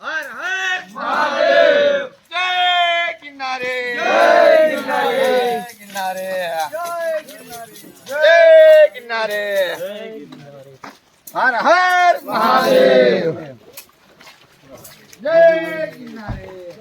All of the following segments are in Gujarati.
હર હર મહાદેવ જય કિનારે જય કિનારે જય કિનારે હર હર મહાદેવ જય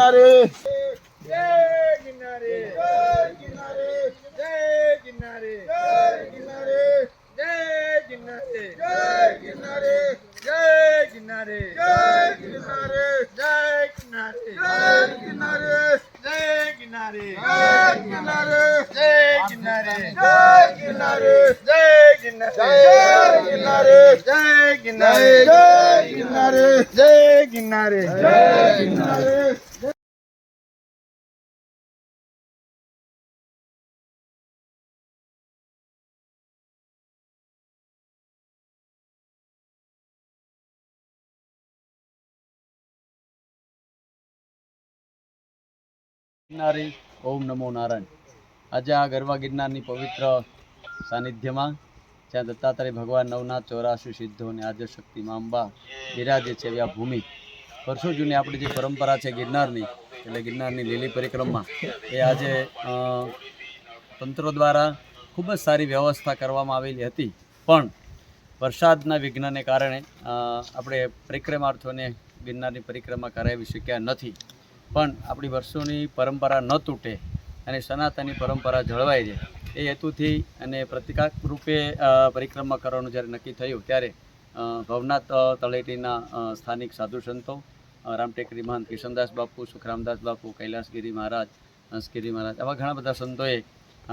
કિનારે. જય કિનારે. જય કિનારે. જય કિનારે. જય કિનારે. જય કિનારે. જય કિનારે જય કિનારે જય કિનારે જય કિનારે જય કિનારે જય કિનારે જય કિનારે જય કિનારે જય કિનારે જય કિનારે જય કિનારે જય કિનારે ગિરનારી ઓમ નમો નારાયણ. આજે આ ગરવા ગિરનારની પવિત્ર સાનિધ્યમાં જ્યાં દત્તાત્રેય ભગવાન નવનાથ ચોરાસી સિદ્ધો અને આદ્યશક્તિ મા અંબા બિરાજે છે આ ભૂમિ. વર્ષો જૂની આપણી જે પરંપરા છે ગિરનારની, એટલે ગિરનારની લીલી પરિક્રમા, એ આજે તંત્ર દ્વારા ખૂબ જ સારી વ્યવસ્થા કરવામાં આવેલી હતી. પણ વરસાદના વિઘ્નને કારણે આપણે પરિક્રમાર્થોને ગિરનારની પરિક્રમા કરાવી શક્યા નથી. પણ આપણી વર્ષોની પરંપરા ન તૂટે અને સનાતની પરંપરા જળવાઈ રહે. એ હેતુથી અને પ્રતિકાક રૂપે પરિક્રમા કરવાનું જ્યારે નક્કી થયું ત્યારે ભવનાથ તળેટીના સ્થાનિક સાધુ સંતો રામટેકરી મહંત કિશનદાસ બાપુ, સુખરામદાસ બાપુ, કૈલાસગીરી મહારાજ, હંસગીરી મહારાજ, આવા ઘણા બધા સંતોએ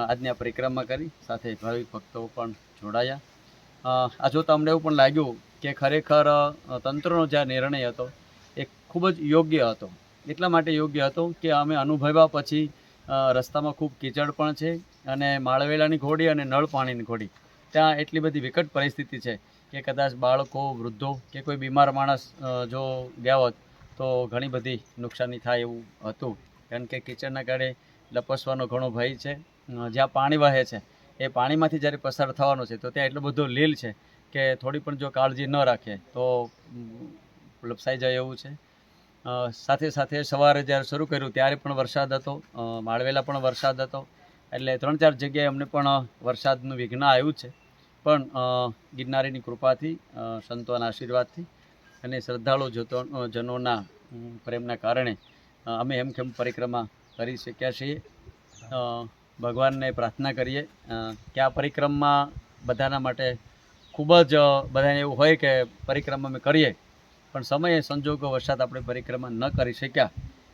આજની આ પરિક્રમા કરી. સાથે ભાવિક ભક્તો પણ જોડાયા. આ જોતાં અમને એવું પણ લાગ્યું કે ખરેખર તંત્રનો જે નિર્ણય હતો, એ ખૂબ જ યોગ્ય હતો. એટલા માટે યોગ્ય હતો કે અમે અનુભવ્યા પછી રસ્તામાં ખૂબ કીચડ પણ છે અને માળવેલાની ઘોડી અને નળ પાણીની ઘોડી. ત્યાં એટલી બધી વિકટ પરિસ્થિતિ છે કે કદાચ બાળકો, વૃદ્ધો કે કોઈ બીમાર માણસ જો ગયા હોત તો ઘણી બધી નુકસાની થાય એવું હતું. કારણ કે કિચડના કારણે લપસવાનો ઘણો ભય છે. જ્યાં પાણી વહે છે, એ પાણીમાંથી જ્યારે પસાર થવાનો છે તો ત્યાં એટલો બધો લીલ છે કે થોડી પણ જો કાળજી ન રાખે તો લપસાઈ જાય એવું છે. સાથે સાથે સવારે જ્યારે શરૂ કર્યું, ત્યારે પણ વરસાદ હતો. માળવેલા પણ વરસાદ હતો. એટલે ત્રણ ચાર જગ્યાએ અમને પણ વરસાદનું વિઘ્ન આવ્યું છે. પણ ગિરનારીની કૃપાથી સંતોના આશીર્વાદથી અને શ્રદ્ધાળુ જતો જનોના પ્રેમના કારણે અમે અમે કેમ પરિક્રમા કરી શક્યા છીએ? ભગવાનને પ્રાર્થના કરીએ. કે આ પરિક્રમા બધાના માટે ખૂબ જ બધાને એવું હોય કે પરિક્રમા અમે કરીએ. પણ સમયે સંજોગો વરસાદ આપણે પરિક્રમા ન કરી શક્યા.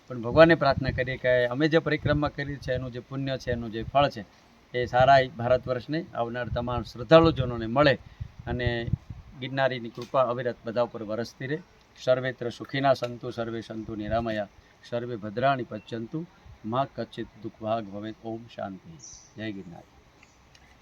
પણ ભગવાનને પ્રાર્થના કરીએ કે અમે જે પરિક્રમા કરી છે, એનું જે પુણ્ય છે, એનું જે ફળ છે, એ સારા ભારત વર્ષને આવનાર તમામ શ્રદ્ધાળુજનોને મળે અને ગિરનારીની કૃપા અવિરત બધા ઉપર વરસતી રહે. સર્વેત્ર સુખીના સંતુ, સર્વે સંતુ નિરામયા, સર્વે ભદ્રાણી પચ્યંતુ, માં કચ્છિત દુઃખ ભાગ ભવે, ઓમ શાંતિ. જય ગિરનાર.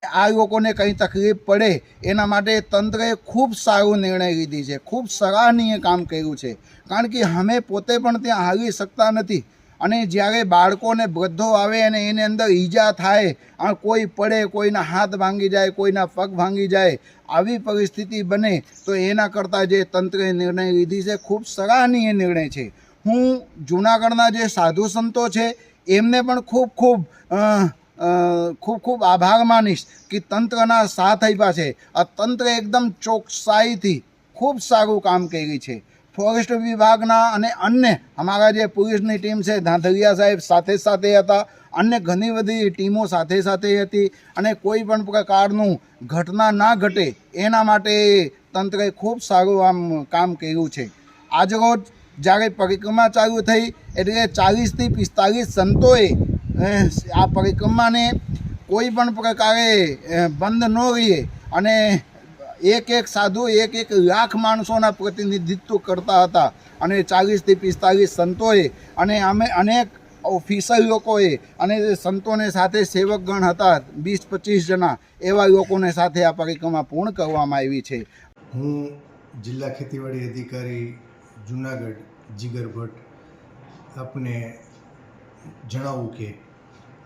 આ લોકોને કંઈ તકલીફ પડે, એના માટે તંત્રએ ખૂબ સારો નિર્ણય લીધી છે, ખૂબ સરાહનીય કામ કર્યું છે. કારણ કે અમે પોતે પણ ત્યાં હાલી શકતા નથી અને જ્યારે બાળકોને વૃદ્ધો આવે અને એની અંદર ઈજા થાય કોઈ પડે, કોઈના હાથ ભાંગી જાય, કોઈના પગ ભાંગી જાય, આવી પરિસ્થિતિ બને, તો એના કરતાં જે તંત્રએ નિર્ણય લીધી છે, ખૂબ સરાહનીય નિર્ણય છે. હું જૂનાગઢના જે સાધુ સંતો છે, એમને પણ ખૂબ ખૂબ ખૂબ ખૂબ આભાર માનીશ કે તંત્રના સાથ આપ્યા છે. આ તંત્ર એકદમ ચોકસાઈથી ખૂબ સારું કામ કર્યું છે. ફોરેસ્ટ વિભાગના અને અન્ય અમારા જે પોલીસની ટીમ છે, ધાંધલિયા સાહેબ સાથે સાથે હતા, અન્ય ઘણી બધી ટીમો સાથે સાથે હતી અને કોઈ પણ પ્રકારનું ઘટના ના ઘટે એના માટે તંત્રે ખૂબ સારું આમ કામ કર્યું છે. આજરોજ જ્યારે પરિક્રમા ચાલુ થઈ એટલે ચાલીસથી પિસ્તાલીસ સંતોએ આ પરિક્રમાને કોઈ પણ પ્રકારે બંધ ન રહીએ. અને એક એક સાધુ, એક એક લાખ માણસોના પ્રતિનિધિત્વ કરતા હતા. અને ચાલીસથી પિસ્તાલીસ સંતોએ, અને અમે અનેક ઓફિસર લોકોએ, અને સંતોને સાથે સેવકગણ હતા, વીસ પચીસ જણા, એવા લોકોને સાથે આ પરિક્રમા પૂર્ણ કરવામાં આવી છે. હું જિલ્લા ખેતીવાડી અધિકારી જુનાગઢ જીગર ભટ્ટ આપને જણાવું કે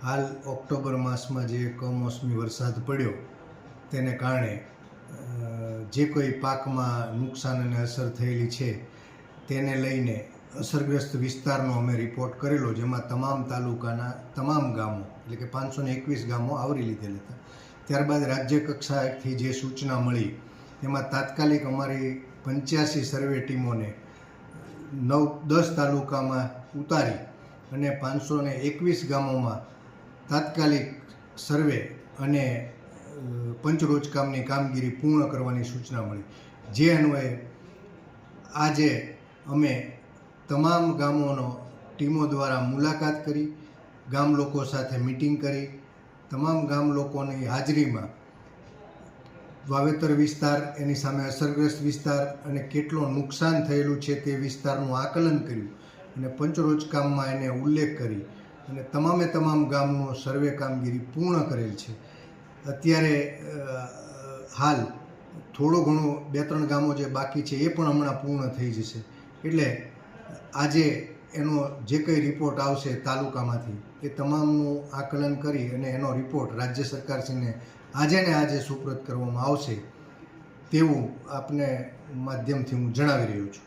હાલ ઓક્ટોબર માસમાં જે કમોસમી વરસાદ પડ્યો, તેને કારણે જે કોઈ પાકમાં નુકસાન અને અસર થયેલી છે, તેને લઈને અસરગ્રસ્ત વિસ્તારનો અમે રિપોર્ટ કરેલો, જેમાં તમામ તાલુકાના, તમામ ગામો, એટલે કે પાંચસો એકવીસ ગામો આવરી લીધેલ હતા. ત્યારબાદ રાજ્ય કક્ષાથી જે સૂચના મળી તેમાં તાત્કાલિક અમારી પંચ્યાસી સર્વે ટીમોને નવ, દસ તાલુકામાં ઉતારી અને પાંચસો એકવીસ ગામોમાં તાત્કાલિક સર્વે અને પંચરોજકામની પંચરોજ કામની કામગીરી પૂર્ણ કરવાની સૂચના મળી. જે અન્વયે આજે અમે તમામ ગામોનો ટીમો દ્વારા મુલાકાત કરી, ગામ લોકો સાથે મિટિંગ કરી, તમામ ગામ લોકોની હાજરીમાં વાવેતર વિસ્તાર, એની સામે અસરગ્રસ્ત વિસ્તાર અને કેટલો નુકસાન થયેલું છે તે વિસ્તારનું આકલન કર્યું અને પંચરોજ કામમાં એને ઉલ્લેખ કરી અને તમામે તમામ ગામનો સર્વે કામગીરી પૂર્ણ કરેલ છે. અત્યારે હાલ થોડો ઘણો બે ત્રણ ગામો જે બાકી છે એ પણ હમણાં પૂર્ણ થઈ જશે. એટલે આજે એનો જે કંઈ રિપોર્ટ આવશે તાલુકામાંથી એ તમામનું આકલન કરી અને એનો રિપોર્ટ રાજ્ય સરકારશ્રીને આજે ને આજે સુપ્રત કરવામાં આવશે તેવું આપને માધ્યમથી હું જણાવી રહ્યો છું.